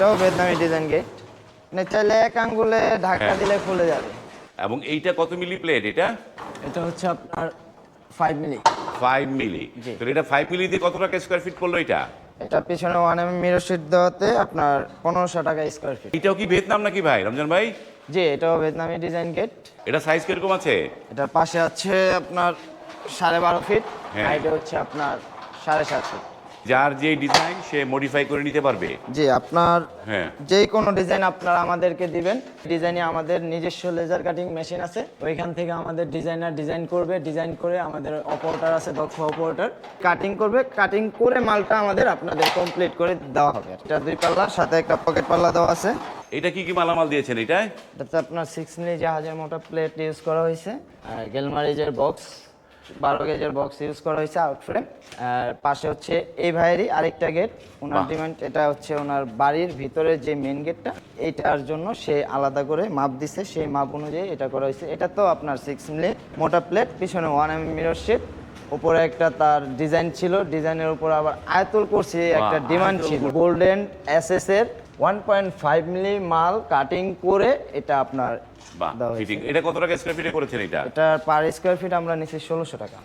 এটাও ভিয়েতনামি design gate মানে চাইলে এক আঙ্গুলে ধাক্কা হ্যাঁ। দিলে খুলে যাবে। এবং এইটা কত মিলি প্লেট এটা? এটা হচ্ছে আপনার ফাইভ মিলি ফাইভ মিলি তো এটা ফাইভ মিলি দিয়ে কত টাকা স্কোয়ার ফিট পড়ল এটা? এটা পিছনে ওয়ান এম মিরর শিট দেওয়াতে আপনার পনেরোশো টাকা স্কোয়ার ফিট এটাও কি ভিয়েতনাম নাকি ভাই রমজান ভাই? জি এটাও ভিয়েতনামি ডিজাইন গেট এটা সাইজ কীরকম আছে? এটার পাশে আছে আপনার সাড়ে বারো ফিট হ্যাঁ। হাইটে হচ্ছে আপনার সাড়ে সাত ফিট যার যে ডিজাইন সে মডিফাই করে নিতে পারবে। জি আপনার হ্যাঁ। যে কোনো ডিজাইন আপনারা আমাদেরকে দিবেন। ডিজাইনে আমাদের নিজস্ব লেজার কাটিং মেশিন আছে। ওইখান থেকে আমাদের ডিজাইনার ডিজাইন করবে। ডিজাইন করে আমাদের অপারেটর আছে দক্ষ অপারেটর কাটিং করবে। কাটিং করে মালটা আমাদের আপনাদের কমপ্লিট করে দেওয়া হবে। এটা দুই পাল্লা সাথে একটা পকেট পাল্লা দেওয়া আছে। এটা কি কি মালামাল দিয়েছেন এটা এটাতে আপনার সিক্স মিলি জাহাজের মোটা প্লেট ইউজ করা হয়েছে। আর গেলমারিজের বক্স বারো গেজের বক্স ইউজ করা হয়েছে আউট ফ্রেম আর পাশে হচ্ছে এই ভাইয়েরই আরেকটা গেট ওনার ডিমান্ড এটা হচ্ছে ওনার বাড়ির ভিতরে যে মেন গেটটা এইটার জন্য সে আলাদা করে মাপ দিছে। সেই মাপ অনুযায়ী এটা করা হয়েছে। এটা তো আপনার সিক্স মিলে মোটা প্লেট পিছনে ওয়ান এম মিরর শেপ উপরে একটা তার ডিজাইন ছিল। ডিজাইনের উপর আবার আয়তল করছে একটা ডিমান্ড ছিল। গোল্ডেন এসএস এর ওয়ান পয়েন্ট ফাইভ মিলি মাল কাটিং করে এটা আপনার ফিটিং এটা কত টাকা স্কোয়ার ফিটে করেছেন এটা? এটা পার স্কোয়ার ফিট আমরা নিচ্ছি ষোলোশো টাকা।